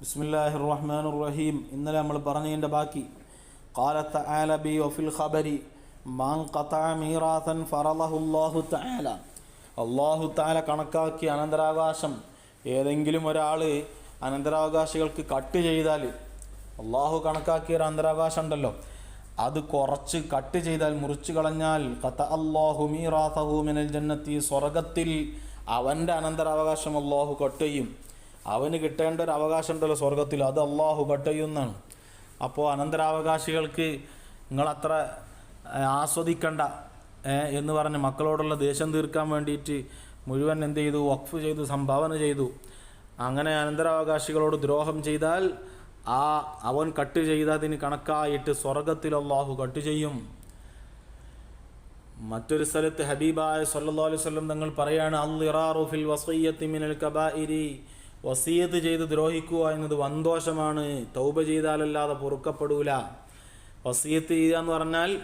ബിസ്മില്ലാഹിർ റഹ്മാൻ റഹീം ഇന്നലെ നമ്മൾ പറഞ്ഞതിന്റെ ബാക്കി. കാലത്ത് ആലബി ഒഫിൽ ഖബരി മാൻ കഥാ ഫറലഹുല്ലാഹു താല അള്ളാഹു താല കണക്കാക്കി അനന്തരാവകാശം. ഏതെങ്കിലും ഒരാൾ അനന്തരാവകാശികൾക്ക് കട്ട് ചെയ്താൽ അള്ളാഹു കണക്കാക്കിയ ഒരു അനന്തരാവകാശം ഉണ്ടല്ലോ. അത് കുറച്ച് കട്ട് ചെയ്താൽ മുറിച്ചു കളഞ്ഞാൽ കത്ത അള്ളാഹു മീറാത്തഹു മിനൽ ജന്നത്തി സ്വർഗത്തിൽ അവന്റെ അനന്തരാവകാശം അള്ളാഹു കട്ട് ചെയ്യും അവന് കിട്ടേണ്ട ഒരു അവകാശം ഉണ്ടല്ലോ സ്വർഗത്തിൽ അത് അള്ളാഹു കട്ട് ചെയ്യുന്നതാണ് അപ്പോൾ അനന്തരാവകാശികൾക്ക് നിങ്ങളത്ര ആസ്വദിക്കണ്ട എന്ന് പറഞ്ഞ് മക്കളോടുള്ള ദേഷ്യം തീർക്കാൻ വേണ്ടിയിട്ട് മുഴുവൻ എന്ത് ചെയ്തു? വഖഫ് ചെയ്തു സംഭാവന ചെയ്തു. അങ്ങനെ അനന്തരാവകാശികളോട് ദ്രോഹം ചെയ്താൽ ആ അവൻ കട്ട് ചെയ്തതിന് കണക്കായിട്ട് സ്വർഗത്തിൽ അള്ളാഹു കട്ട് ചെയ്യും. മറ്റൊരു സ്ഥലത്ത് ഹബീബായ സല്ലല്ലാഹു അലൈഹി തങ്ങൾ പറയാണ് അൽ ഫിൽ വസയ്യത്തി മിനൽ കബായിരി വസീയത്ത് ചെയ്ത് ദ്രോഹിക്കുക എന്നത് വന്തോഷമാണ് തൗബ ചെയ്താലല്ലാതെ പൊറുക്കപ്പെടൂല. വസീയത്ത് ചെയ്യുക എന്ന് പറഞ്ഞാൽ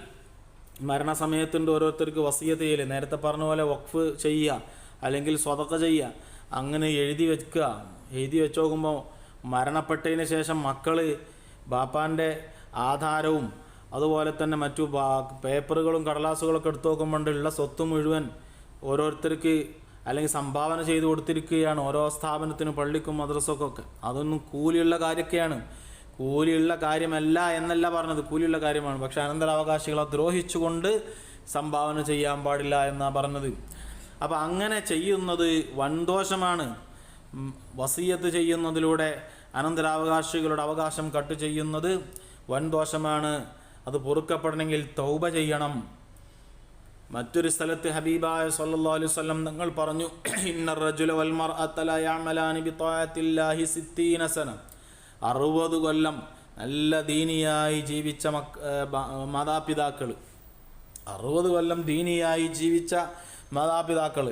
മരണസമയത്തുണ്ട് ഓരോരുത്തർക്ക് വസീയത്ത് ചെയ്യൽ. നേരത്തെ പറഞ്ഞ പോലെ വഖഫ് ചെയ്യുക അല്ലെങ്കിൽ സ്വതക്ക ചെയ്യുക. അങ്ങനെ എഴുതി വെക്കുക. എഴുതി വെച്ച് നോക്കുമ്പോൾ മരണപ്പെട്ടതിന് ശേഷം മക്കൾ ബാപ്പാന്റെ ആധാരവും അതുപോലെ തന്നെ മറ്റു പേപ്പറുകളും കടലാസുകളൊക്കെ എടുത്തു നോക്കുമ്പോൾ ഉള്ള സ്വത്ത് മുഴുവൻ ഓരോരുത്തർക്ക് അല്ലെങ്കിൽ സംഭാവന ചെയ്തു കൊടുത്തിരിക്കുകയാണ്. ഓരോ സ്ഥാപനത്തിനും പള്ളിക്കും മദ്രസക്കൊക്കെ. അതൊന്നും കൂലിയുള്ള കാര്യമൊക്കെയാണ്. കൂലിയുള്ള കാര്യമല്ല എന്നല്ല പറഞ്ഞത്. കൂലിയുള്ള കാര്യമാണ്. പക്ഷെ അനന്തരാവകാശികളെ ദ്രോഹിച്ചുകൊണ്ട് സംഭാവന ചെയ്യാൻ പാടില്ല എന്നാണ് പറഞ്ഞത്. അപ്പം അങ്ങനെ ചെയ്യുന്നത് വൻദോഷമാണ്. വസീയത്ത് ചെയ്യുന്നതിലൂടെ അനന്തരാവകാശികളുടെ അവകാശം കട്ട് ചെയ്യുന്നത് വൻ ദോഷമാണ് അത് പൊറുക്കപ്പെടണമെങ്കിൽ തൗബ ചെയ്യണം. മറ്റൊരു സ്ഥലത്ത് ഹബീബായ സല്ലല്ലാഹു അലൈഹി വസല്ലം തങ്ങൾ പറഞ്ഞു ഇന്നർ റജുല വൽ മർഅത ലാ യഅമലാനി ബിതാഅത്തില്ലാഹി സിത്തീന സന. 60 കൊല്ലം നല്ല ദീനിയായി ജീവിച്ച മാതാപിതാക്കൾ അറുപത് കൊല്ലം ദീനിയായി ജീവിച്ച മാതാപിതാക്കൾ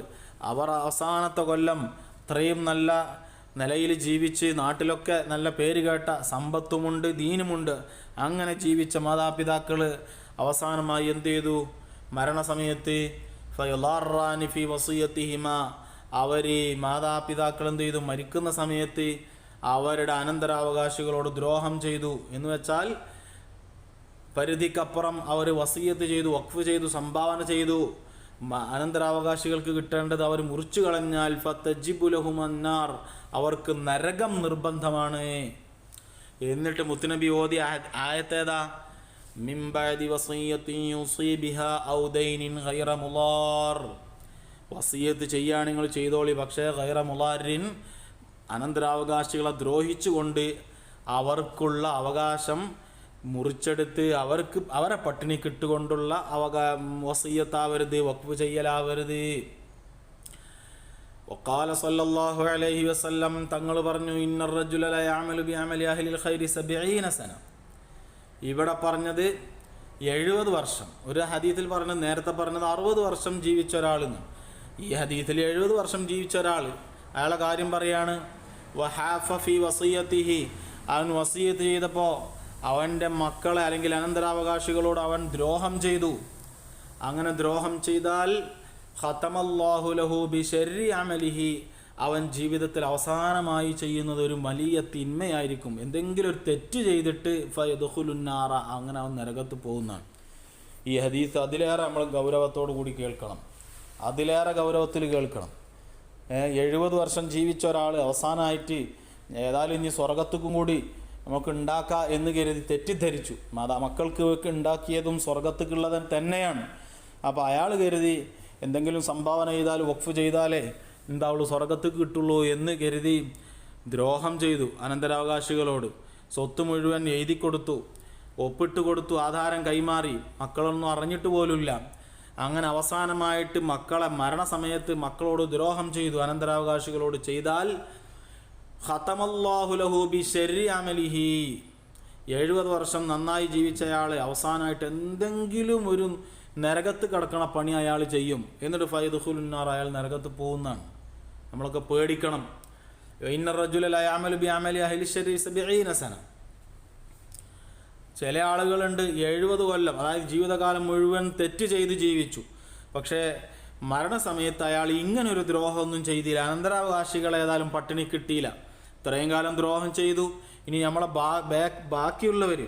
അവർ അവസാനത്തെ കൊല്ലം ഇത്രയും നല്ല നിലയിൽ ജീവിച്ച് നാട്ടിലൊക്കെ നല്ല പേര് കേട്ട സമ്പത്തുമുണ്ട് ദീനുമുണ്ട്. അങ്ങനെ ജീവിച്ച മാതാപിതാക്കൾ അവസാനമായി എന്ത് ചെയ്തു? മരണസമയത്ത് ഫി വസീയത്തിഹിമ. അവർ മാതാപിതാക്കൾ എന്ത് ചെയ്തു? മരിക്കുന്ന സമയത്ത് അവരുടെ അനന്തരാവകാശികളോട് ദ്രോഹം ചെയ്തു. എന്ന് വെച്ചാൽ പരിധിക്കപ്പുറം അവർ വസീയത്ത് ചെയ്തു വഖഫ് ചെയ്തു സംഭാവന ചെയ്തു. അനന്തരാവകാശികൾക്ക് കിട്ടേണ്ടത് അവർ മുറിച്ചു കളഞ്ഞാൽ ഫത്തജിബുലഹുമന്നാർ അവർക്ക് നരകം നിർബന്ധമാണ്. എന്നിട്ട് മുത്തുനബി ഓതി ആയ- ആയത്തേതാ? വസീയത്ത് ചെയ്യാൻ നിങ്ങൾ ചെയ്തോളി പക്ഷേ ഗൈറ മുളാരിൻ അനന്തരാവകാശികളെ ദ്രോഹിച്ചുകൊണ്ട് അവർക്കുള്ള അവകാശം മുറിച്ചെടുത്ത് അവർക്ക് അവരെ പട്ടിണി കിട്ടുകൊണ്ടുള്ള അവകാ വസീയത്താവരുത് വഖഫ് ചെയ്യലാവരുത് وقال صلى الله عليه وسلم തങ്ങൾ പറഞ്ഞു ഇന്ന الرجل لا يعمل بعمل اهل الخير 70 سنه ഇവിടെ പറഞ്ഞത് എഴുപത് വർഷം ഒരു ഹദീത്തിൽ പറഞ്ഞത് നേരത്തെ പറഞ്ഞത് അറുപത് വർഷം ജീവിച്ച ഒരാളെന്ന് ഈ ഹദീത്തിൽ എഴുപത് വർഷം ജീവിച്ച ഒരാൾ അയാളെ കാര്യം പറയാണ് വഹാഫ ഫി വസീയത്തിഹി അവൻ വസീയത്ത് ചെയ്തപ്പോൾ അവന്റെ മക്കളെ അല്ലെങ്കിൽ അനന്തരാവകാശികളോട് അവൻ ദ്രോഹം ചെയ്തു. അങ്ങനെ ദ്രോഹം ചെയ്താൽ ഖതമല്ലാഹു ലഹു ബിശരി അമലിഹി അവൻ ജീവിതത്തിൽ അവസാനമായി ചെയ്യുന്നത് ഒരു വലിയ തിന്മയായിരിക്കും. എന്തെങ്കിലും ഒരു തെറ്റ് ചെയ്തിട്ട് ഫയദുഹുലുന്നാറ അങ്ങനെ അവൻ നരകത്ത് പോകുന്നതാണ്. ഈ ഹദീസ് അതിലേറെ നമ്മൾ ഗൗരവത്തോടു കൂടി കേൾക്കണം. അതിലേറെ ഗൗരവത്തിൽ കേൾക്കണം. എഴുപത് വർഷം ജീവിച്ച ഒരാൾ അവസാനമായിട്ട് ഏതായാലും ഇനി സ്വർഗത്തുക്കും കൂടി നമുക്ക് ഉണ്ടാക്കാം എന്ന് കരുതി തെറ്റിദ്ധരിച്ചു. മാതാ മക്കൾക്ക് ഉണ്ടാക്കിയതും സ്വർഗത്തേക്കുള്ളത് തന്നെയാണ്. അപ്പോൾ അയാൾ കരുതി എന്തെങ്കിലും സംഭാവന ചെയ്താൽ വഖഫ് ചെയ്താലേ എന്താവുള്ളൂ സ്വർഗത്തേക്ക് കിട്ടുള്ളൂ എന്ന് കരുതി ദ്രോഹം ചെയ്തു അനന്തരാവകാശികളോട്. സ്വത്ത് മുഴുവൻ എഴുതി കൊടുത്തു ഒപ്പിട്ട് കൊടുത്തു ആധാരം കൈമാറി. മക്കളൊന്നും അറിഞ്ഞിട്ട് പോലുമില്ല. അങ്ങനെ അവസാനമായിട്ട് മക്കളെ മരണസമയത്ത് മക്കളോട് ദ്രോഹം ചെയ്തു അനന്തരാവകാശികളോട് ചെയ്താൽ ഖതമല്ലാഹു ലഹു ബി ശരി അമലിഹി. എഴുപത് വർഷം നന്നായി ജീവിച്ചയാൾ അവസാനമായിട്ട് എന്തെങ്കിലും ഒരു നരകത്ത് കിടക്കണ പണി അയാൾ ചെയ്യും. എന്നിട്ട് ഫൈദുഹുലുന്നാർ അയാൾ നരകത്ത് പോകുന്നതാണ്. നമ്മളൊക്കെ പേടിക്കണം. ഇന്ന റജുലലായ അമലു ബി അമലി അഹ്ലി ശരീസന ചില ആളുകളുണ്ട് എഴുപത് കൊല്ലം അതായത് ജീവിതകാലം മുഴുവൻ തെറ്റ് ചെയ്ത് ജീവിച്ചു. പക്ഷേ മരണസമയത്ത് അയാൾ ഇങ്ങനൊരു ദ്രോഹമൊന്നും ചെയ്തില്ല. അനന്തരാവകാശികൾ ഏതായാലും പട്ടിണി കിട്ടിയില്ല. ഇത്രയും കാലം ദ്രോഹം ചെയ്തു. ഇനി നമ്മളെ ബാ ബാക്ക് ബാക്കിയുള്ളവർ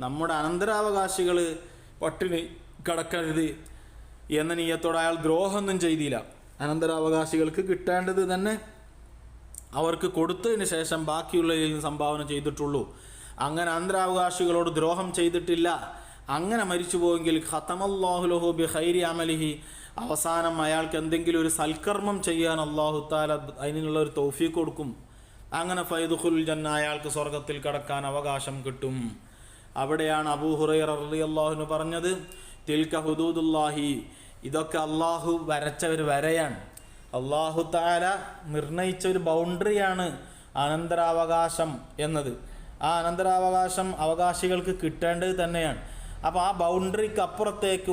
നമ്മുടെ അനന്തരാവകാശികൾ പട്ടിണി കിടക്കരുത് എന്ന നീയത്തോടെ അയാൾ ദ്രോഹമൊന്നും ചെയ്തില്ല. അനന്തരാവകാശികൾക്ക് കിട്ടേണ്ടത് തന്നെ അവർക്ക് കൊടുത്തതിന് ശേഷം ബാക്കിയുള്ളതിൽ നിന്ന് സംഭാവന ചെയ്തിട്ടുള്ളൂ. അങ്ങനെ അന്തരാവകാശികളോട് ദ്രോഹം ചെയ്തിട്ടില്ല. അങ്ങനെ മരിച്ചു പോയെങ്കിൽ ഖത്തമല്ലാഹുലഹു ബി ഹൈരി അമലിഹി അവസാനം അയാൾക്ക് എന്തെങ്കിലും ഒരു സൽക്കർമ്മം ചെയ്യാൻ അള്ളാഹു താല അതിനുള്ള ഒരു തോഫി കൊടുക്കും. അങ്ങനെ ഫൈദുഖുൽ ജന്ന അയാൾക്ക് സ്വർഗത്തിൽ കടക്കാൻ അവകാശം കിട്ടും. അവിടെയാണ് അബൂ ഹുറൈറ അള്ളാഹുന് പറഞ്ഞത് തിൽക്ക ഹുദൂദുല്ലാഹി. ഇതൊക്കെ അള്ളാഹു വരച്ച ഒരു വരയാണ്. അള്ളാഹു താല നിർണയിച്ച ഒരു ബൗണ്ടറിയാണ് അനന്തരാവകാശം എന്നത്. ആ അനന്തരാവകാശം അവകാശികൾക്ക് കിട്ടേണ്ടത് തന്നെയാണ്. അപ്പോൾ ആ ബൗണ്ടറിക്ക് അപ്പുറത്തേക്ക്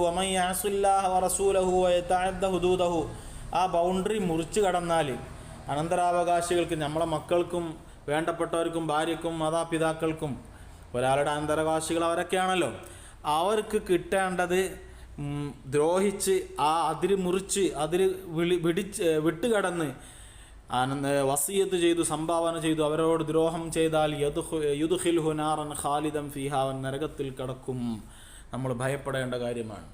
ഹുദൂദഹു. ആ ബൗണ്ടറി മുറിച്ചു കടന്നാൽ അനന്തരാവകാശികൾക്ക് നമ്മളെ മക്കൾക്കും വേണ്ടപ്പെട്ടവർക്കും ഭാര്യക്കും മാതാപിതാക്കൾക്കും ഒരാളുടെ അനന്തരാവകാശികൾ അവരൊക്കെയാണല്ലോ. അവർക്ക് കിട്ടേണ്ടത് ദ്രോഹിച്ച് ആ അതിര് മുറിച്ച് അതിര് വിളി വിടിച്ച് വിട്ടുകടന്ന് വസീയത്ത് ചെയ്തു സംഭാവന ചെയ്തു അവരോട് ദ്രോഹം ചെയ്താൽ യുദുഹിൽ ഹുനാറൻ ഖാലിദം ഫിഹാവൻ നരകത്തിൽ കടക്കും. നമ്മൾ ഭയപ്പെടേണ്ട കാര്യമാണ്.